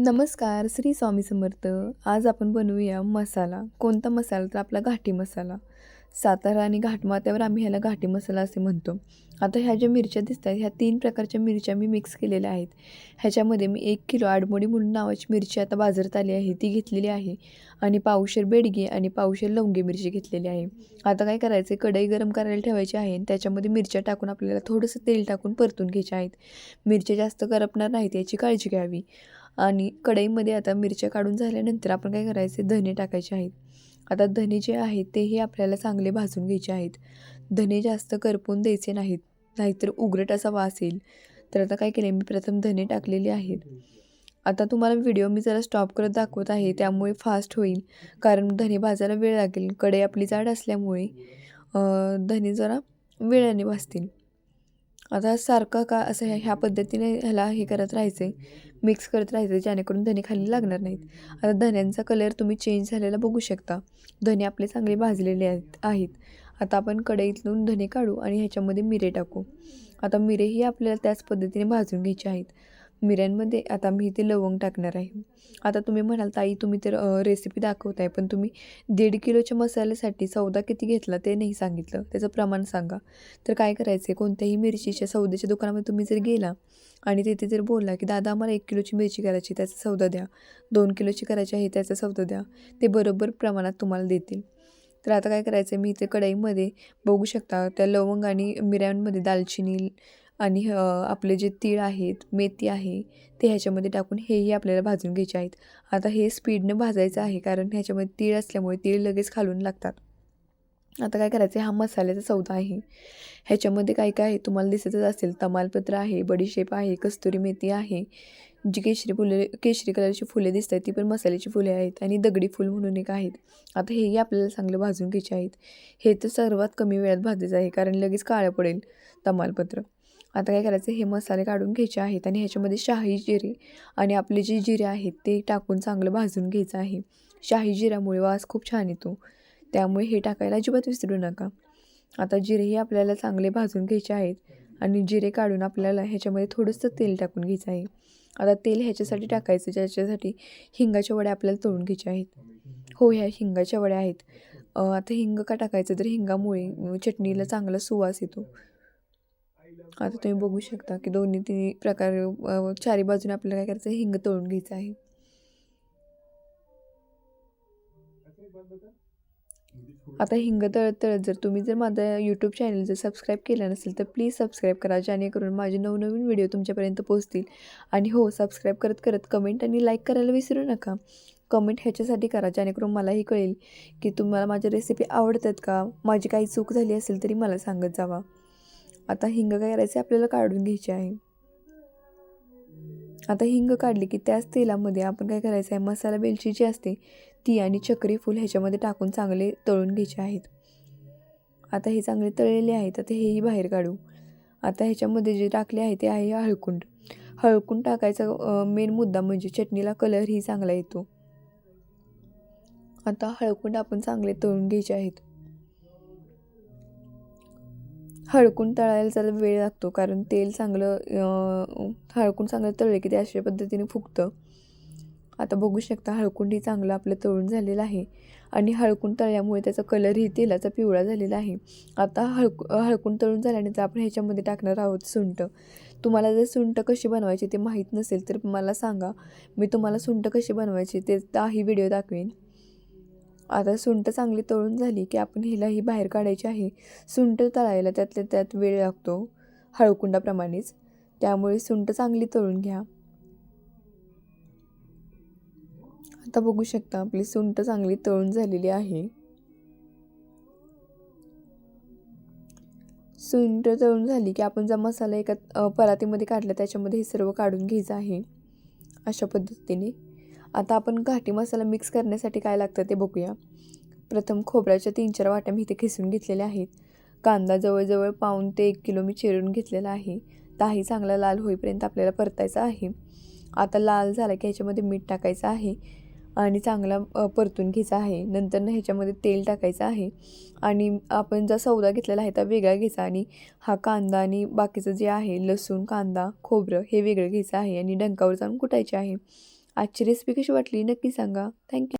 नमस्कार श्री स्वामी समर्थ. आज आपण बनवूया मसाला. कोणता मसाला? तर आपला घाटी मसाला. सातारा आणि घाटमात्यावर आम्ही ह्याला घाटी मसाला असे म्हणतो. आता ह्या ज्या मिरच्या दिसत आहेत ह्या तीन प्रकारच्या मिरच्या मी मिक्स केलेल्या आहेत. ह्याच्यामध्ये मी एक किलो आडमोडी म्हणून नावाची मिरची आता बाजारात आली आहे. ती घेतलेली आहे. आणि पावशेर बेडगी आणि पावशेर लवंगी मिरची घेतलेली आहे. आता काय करायचं कढई गरम करायला ठेवायची आहे आणि त्याच्यामध्ये मिरच्या टाकून आपल्याला थोडंसं तेल टाकून परतून घ्यायच्या आहेत. मिरच्या जास्त करपणार नाहीत याची काळजी घ्यावी. आणि कढईमध्ये आता मिरच्या काढून झाल्यानंतर आपण काय करायचे धने टाकायचे आहेत. आता धने जे आहेत तेही आपल्याला चांगले भाजून घ्यायचे आहेत. धने जास्त करपून द्यायचे नाहीत नाहीतर उघडट असा वास येईल तर आता काय केले मी प्रथम धने टाकलेले आहेत. आता तुम्हाला व्हिडिओ मी जरा स्टॉप करत दाखवत आहे त्यामुळे फास्ट होईल. कारण धने भाजायला वेळ लागेल कढई आपली जाड असल्यामुळे धने जरा वेळाने भाजतील. आता सारखं का असं ह्या ह्या पद्धतीने ह्याला हे करत राहायचं आहे मिक्स करत राहायचं जेणेकरून धने खाली लागणार नाहीत. आता धन्यांचा कलर तुम्ही चेंज झालेला बघू शकता. धने आपले चांगले भाजलेले आहेत आहेत. आता आपण कढईतून धने काढू आणि ह्याच्यामध्ये मिरे टाकू. आता मिरेही आपल्याला त्याच पद्धतीने भाजून घ्यायचे आहेत. मिऱ्यांमध्ये आता मी इथे लवंग टाकणार आहे. आता तुम्ही म्हणाल ताई तुम्ही तर रेसिपी दाखवताय पण तुम्ही दीड किलोच्या मसाल्यासाठी सौदा किती घेतला ते नाही सांगितलं. त्याचं प्रमाण सांगा. तर काय करायचं आहे कोणत्याही मिरचीच्या सौद्याच्या दुकानामध्ये तुम्ही जर गेला आणि तिथे जर बोलला की दादा आम्हाला एक किलोची मिरची करायची त्याचा सौदा द्या. दोन किलोची करायची आहे त्याचा सौदा द्या. ते बरोबर प्रमाणात तुम्हाला देतील. तर आता काय करायचं आहे मी इथे कढईमध्ये बघू शकता त्या लवंग आणि मिऱ्यांमध्ये दालचिनी आणि आपले जे तीळ आहेत मेथी आहे ते ह्याच्यामध्ये टाकून हेही आपल्याला भाजून घ्यायचे आहेत. आता हे स्पीडनं भाजायचं आहे कारण ह्याच्यामध्ये तीळ असल्यामुळे तीळ लगेच खालून लागतात. आता काय करायचं हा मसाल्याचा सौदा आहे. ह्याच्यामध्ये काय काय आहे तुम्हाला दिसतच असेल तमालपत्र आहे बडीशेप आहे कस्तुरी मेथी आहे जी केशरी फुले केशरी कलरची फुले दिसत आहेत ती पण मसाल्याची फुले आहेत आणि दगडी फुल म्हणून एक आहेत. आता हेही आपल्याला चांगलं भाजून घ्यायचे आहेत. हे तर सर्वात कमी वेळात भाजायचं आहे कारण लगेच काळं पडेल तमालपत्र. आता काय करायचं? हे मसाले काढून घ्यायचे आहेत आणि ह्याच्यामध्ये शाही जिरे आणि आपले जे जिरे आहेत ते टाकून चांगलं भाजून घ्यायचं आहे. शाही जिऱ्यामुळे वास खूप छान येतो. त्यामुळे हे टाकायला अजिबात विसरू नका. आता जिरेही आपल्याला चांगले भाजून घ्यायचे आहेत आणि जिरे काढून आपल्याला ह्याच्यामध्ये थोडंसं तेल टाकून घ्यायचं आहे. आता तेल ह्याच्यासाठी टाकायचं ज्याच्यासाठी हिंगाच्या वड्या आपल्याला तळून घ्यायच्या आहेत. हो ह्या हिंगाच्या वड्या आहेत. आता हिंग का टाकायचं? तर हिंगामुळे चटणीला चांगला सुवास येतो. आता तुम्ही बघू शकता की दोन्ही तिन्ही प्रकार चारी बाजूने आपल्याला काय करायचं हिंग तळून घ्यायचं आहे. आता हिंग तळत तळत जर तुम्ही जर माझा यूट्यूब चॅनल जर सबस्क्राईब केलं नसेल तर प्लीज सबस्क्राईब करा जेणेकरून माझे नवनवीन व्हिडिओ तुमच्यापर्यंत पोहोचतील. आणि हो सबस्क्राईब करत करत कमेंट आणि लाईक करायला विसरू नका. कमेंट ह्याच्यासाठी करा जेणेकरून मलाही कळेल की तुम्हाला माझ्या रेसिपी आवडतात का? माझी काही चूक झाली असेल तरी मला सांगत जावा. आता हिंग काय करायचं आपल्याला काढून घ्यायचे आहे. आता हिंग काढली की त्याच तेलामध्ये आपण काय करायचं आहे? मसाला वेलची जी असते ती आणि चक्री फूल ह्याच्यामध्ये टाकून चांगले तळून घ्यायचे आहेत. आता हे चांगले तळलेले आहेत आता हेही बाहेर काढू. आता ह्याच्यामध्ये जे टाकले आहे ते आहे हळकुंड. हळकुंड टाकायचा मेन मुद्दा म्हणजे चटणीला कलरही चांगला येतो. आता हळकुंड आपण चांगले तळून घ्यायचे आहेत. हळकून तळायला जरा वेळ लागतो कारण तेल चांगलं हळकून चांगलं तळले की ते अशा पद्धतीने फुगतं. आता बघू शकता हळकुंडही चांगलं आपलं तळून झालेलं आहे आणि हळकून तळल्यामुळे त्याचा कलरही तेलाचा पिवळा झालेला आहे. आता हळकू हळकून तळून झाल्याने तर आपण ह्याच्यामध्ये टाकणार आहोत सुंट. तुम्हाला जर सुंट कशी बनवायची ते माहीत नसेल तर मला सांगा. मी तुम्हाला सुंट कशी बनवायची ते ही व्हिडिओ दाखवेन. आता सुंठ चांगली तळून झाली की आपण हिलाही बाहेर काढायची आहे. सुंठ तळायला त्यातल्या त्यात वेळ लागतो हळकुंडाप्रमाणेच. त्यामुळे सुंठ चांगली तळून घ्या. आता बघू शकता आपली सुंठ चांगली तळून झालेली आहे. सुंठ तळून झाली की आपण जो मसाला एका परातीमध्ये काढला त्याच्यामध्ये हे सर्व काढून घ्यायचं आहे. अशा पद्धतीने. आता आपण घाटी मसाला मिक्स करण्यासाठी काय लागतं ते बघूया. प्रथम खोबऱ्याच्या तीन चार वाट्या मी इथे खिसून घेतलेल्या आहेत. कांदा जवळजवळ पाऊन ते एक किलो मी चिरून घेतलेला आहे. ताही चांगला लाल होईपर्यंत आपल्याला परतायचा आहे. आता लाल झाला की ह्याच्यामध्ये मीठ टाकायचं आहे आणि चांगला परतून घ्यायचा आहे. नंतर ना ह्याच्यामध्ये तेल टाकायचं आहे आणि आपण जो सौदा घेतलेला आहे तो वेगळा घ्यायचा आणि हा कांदा आणि बाकीचं जे आहे लसूण कांदा खोबरं हे वेगळं घ्यायचं आहे आणि डंकावर जाऊन कुटायचे आहे. आजची रेसिपी कशी वाटली नक्की सांगा. थँक्यू